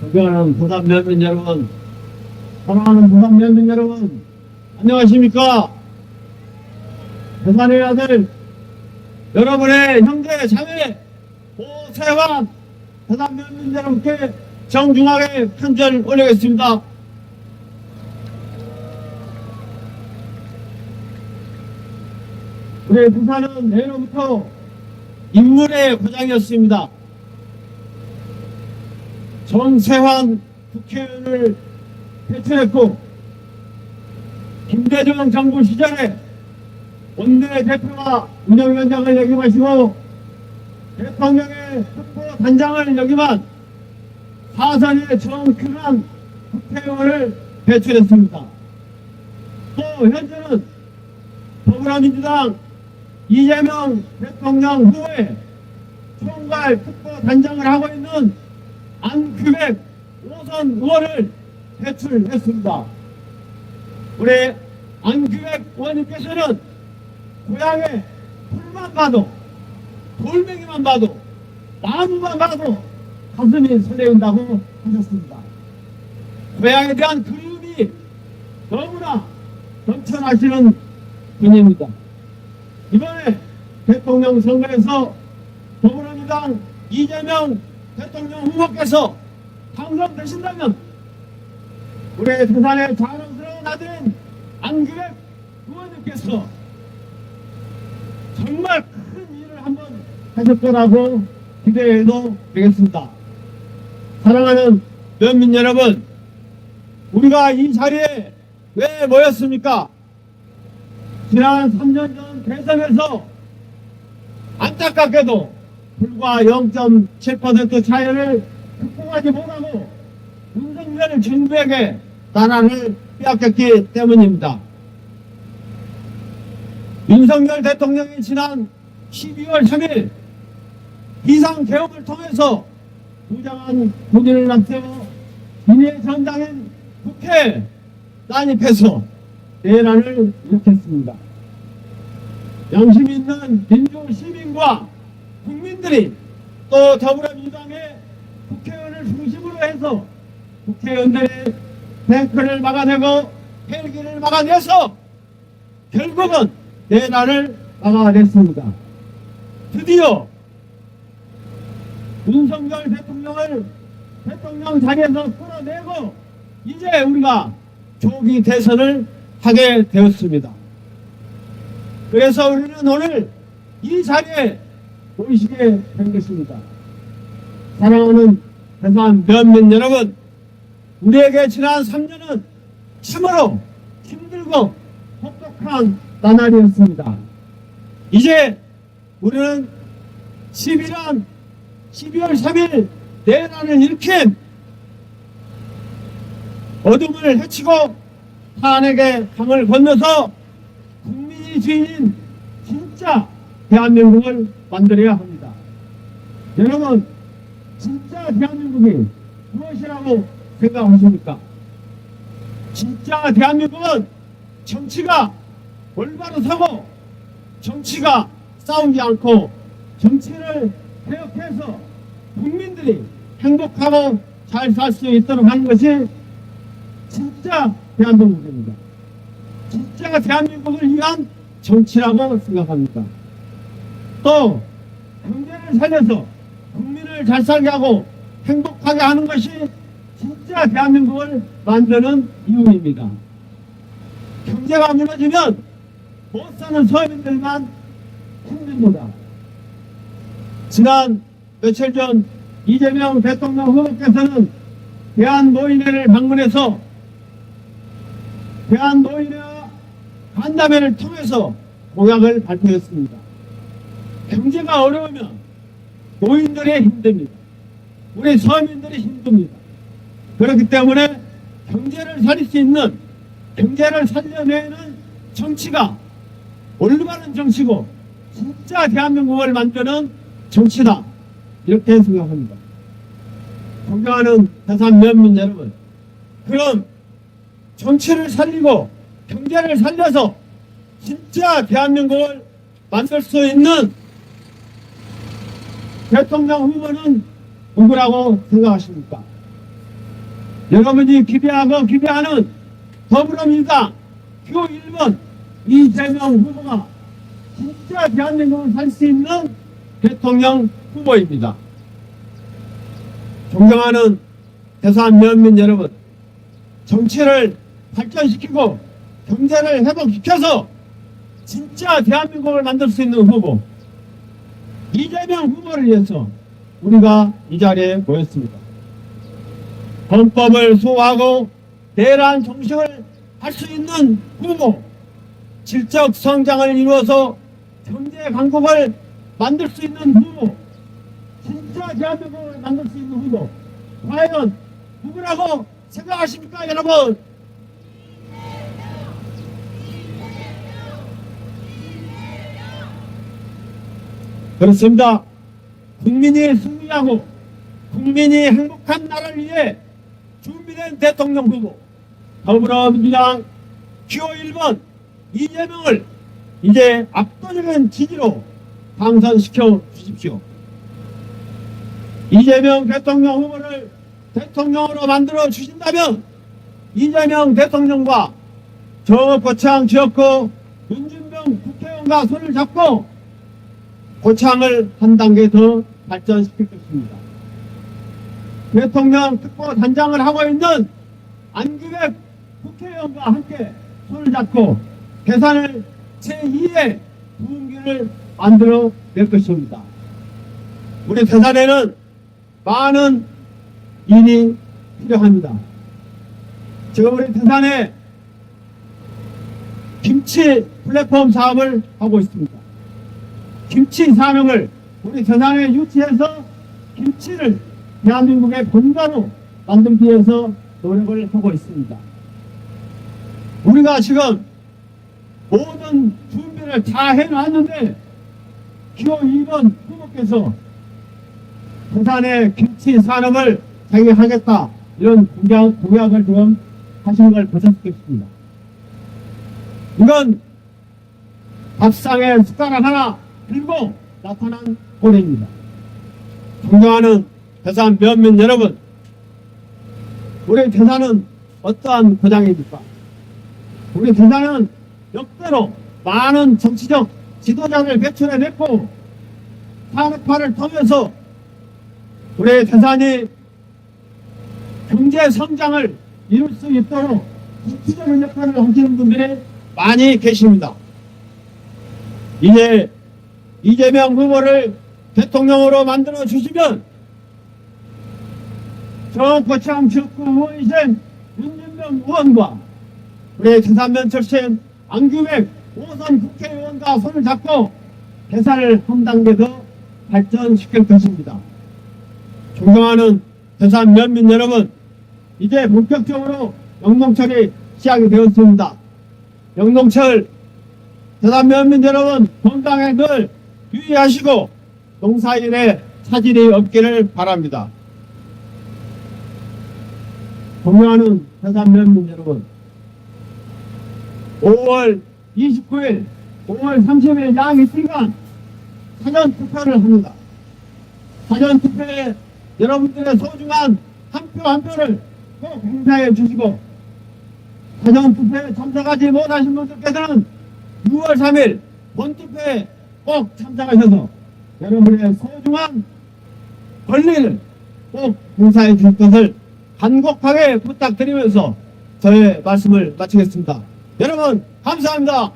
존경하는 부산 면민 여러분, 사랑하는 부산 면민 여러분, 안녕하십니까? 부산의 아들, 여러분의 형제, 자매, 오세환, 부산 면민 여러분께 정중하게 편지를 올리겠습니다. 우리 부산은 예로부터 인물의 고장이었습니다. 정세환 국회의원을 배출했고 김대중 정부 시절에 원내대표와 운영위원장을 역임하시고 대통령의 특보 단장을 역임한 사선의 정크한 국회의원을 배출했습니다. 또 현재는 더불어민주당 이재명 대통령 후에 총괄 특보 단장을 하고 있는 안규백 오선 의원을 배출했습니다. 우리 안규백 의원님께서는 고향에 풀만 봐도 돌멩이만 봐도 나무만 봐도 가슴이 설레운다고 하셨습니다. 고향에 대한 그리움이 너무나 넘쳐나시는 분입니다. 이번에 대통령 선거에서 더불어민주당 이재명 대통령 후보께서 당선되신다면 우리 부산의 자랑스러운 아들인 안규백 의원님께서 정말 큰 일을 한번 하실 거라고 기대해도 되겠습니다. 사랑하는 면민 여러분, 우리가 이 자리에 왜 모였습니까? 지난 3년 전 대선에서 안타깝게도 불과 0.7% 차이를 극복하지 못하고 윤석열 정부에게 나라를 빼앗겼기 때문입니다. 윤석열 대통령이 지난 12월 3일 비상개혁을 통해서 무장한 군인을 남세워 인의 전당인 국회에 난입해서 대란을 일으켰습니다. 양심 있는 민주 시민과 국민들이 또 더불어민주당의 국회의원을 중심으로 해서 국회의원들의 탱크를 막아내고 헬기를 막아내서 결국은 대란을 막아냈습니다. 드디어 윤석열 대통령을 대통령 자리에서 끌어내고 이제 우리가 조기 대선을 하게 되었습니다. 그래서 우리는 오늘 이 자리에 모이시게 된 것입니다. 사랑하는 대산 면민 여러분, 우리에게 지난 3년은 참으로 힘들고 혹독한 나날이었습니다. 이제 우리는 11월, 12월 3일 대란을 일으킨 어둠을 헤치고 탄핵의 강을 건너서 국민이 주인인 진짜 대한민국을 만들어야 합니다. 여러분, 진짜 대한민국이 무엇이라고 생각하십니까? 진짜 대한민국은 정치가 올바로 서고 정치가 싸우지 않고 정치를 개혁해서 국민들이 행복하고 잘 살 수 있도록 하는 것이 진짜 대한민국입니다. 진짜 대한민국을 위한 정치라고 생각합니다. 또 경제를 살려서 국민을 잘 살게 하고 행복하게 하는 것이 진짜 대한민국을 만드는 이유입니다. 경제가 무너지면 못 사는 서민들만 힘듭니다. 지난 며칠 전 이재명 대통령 후보께서는 대한노인회를 방문해서 대한노인회와 간담회를 통해서 공약을 발표했습니다. 경제가 어려우면 노인들이 힘듭니다. 우리 서민들이 힘듭니다. 그렇기 때문에 경제를 살릴 수 있는 경제를 살려내는 정치가 올바른 정치고 진짜 대한민국을 만드는 정치다. 이렇게 생각합니다. 존경하는 대산 면민 여러분. 그럼 정치를 살리고 경제를 살려서 진짜 대한민국을 만들 수 있는 대통령 후보는 누구라고 생각하십니까? 여러분이 기대하고 기대하는 더불어민주당 표 1번 이재명 후보가 진짜 대한민국을 살 수 있는 대통령 후보입니다. 존경하는 대산 면민 여러분, 정치를 발전시키고 경제를 회복시켜서 진짜 대한민국을 만들 수 있는 후보 이재명 후보를 위해서 우리가 이 자리에 모였습니다. 헌법을 수호하고 대란 종식을 할 수 있는 후보, 질적 성장을 이루어서 경제 강국을 만들 수 있는 후보, 진짜 대한민국을 만들 수 있는 후보, 과연 누구라고 생각하십니까, 여러분? 그렇습니다. 국민이 승리하고 국민이 행복한 나라를 위해 준비된 대통령 후보 더불어민주당 기호 1번 이재명을 이제 압도적인 지지로 당선시켜 주십시오. 이재명 대통령 후보를 대통령으로 만들어 주신다면 이재명 대통령과 저 고창 지역구 윤준병 국회의원과 손을 잡고 고창을 한 단계 더 발전시킬 것입니다. 대통령 특보 단장을 하고 있는 안규백 국회의원과 함께 손을 잡고 대산을 제2의 부흥기를 만들어 낼 것입니다. 우리 대산에는 많은 일이 필요합니다. 지금 우리 대산에 김치 플랫폼 사업을 하고 있습니다. 김치 산업을 우리 대산에 유치해서 김치를 대한민국의 본가로 만들기 위해서 노력을 하고 있습니다. 우리가 지금 모든 준비를 다 해놨는데 기호 2번 후보께서 부산의 김치 산업을 장려하겠다 이런 공약, 공약을 지금 하신 걸 보셨겠습니다. 이건 밥상에 숟가락 하나 들고 나타난 꼴입니다. 존경하는 대산 면민 여러분, 우리 대산은 어떠한 고장입니까? 우리 대산은 역대로 많은 정치적 지도자를 배출해냈고 산업화를 통해서 우리 대산이 경제 성장을 이룰 수 있도록 구체적인 역할을 하시는 분들이 많이 계십니다. 이제 이재명 후보를 대통령으로 만들어 주시면 저 고창 지역구 의원이신 윤준명 의원과 우리 대산면 출신 안규백 5선 국회의원과 손을 잡고 대사를 한 단계 더 발전시킬 것입니다. 존경하는 대산 면민 여러분, 이제 본격적으로 영농철이 시작이 되었습니다. 영농철 대산 면민 여러분 건강에 늘 유의하시고 농사일에 차질이 없기를 바랍니다. 존경하는 대산 면민 여러분, 5월 29일, 5월 30일 양 이틀간 사전 투표를 합니다. 사전 투표에 여러분들의 소중한 한 표한 표를 꼭 행사해 주시고 사전 투표에 참석하지 못하신 분들께서는 6월 3일 본투표에 꼭 참석하셔서 여러분의 소중한 권리를 꼭 행사해 주실 것을 간곡하게 부탁드리면서 저의 말씀을 마치겠습니다. 여러분 감사합니다.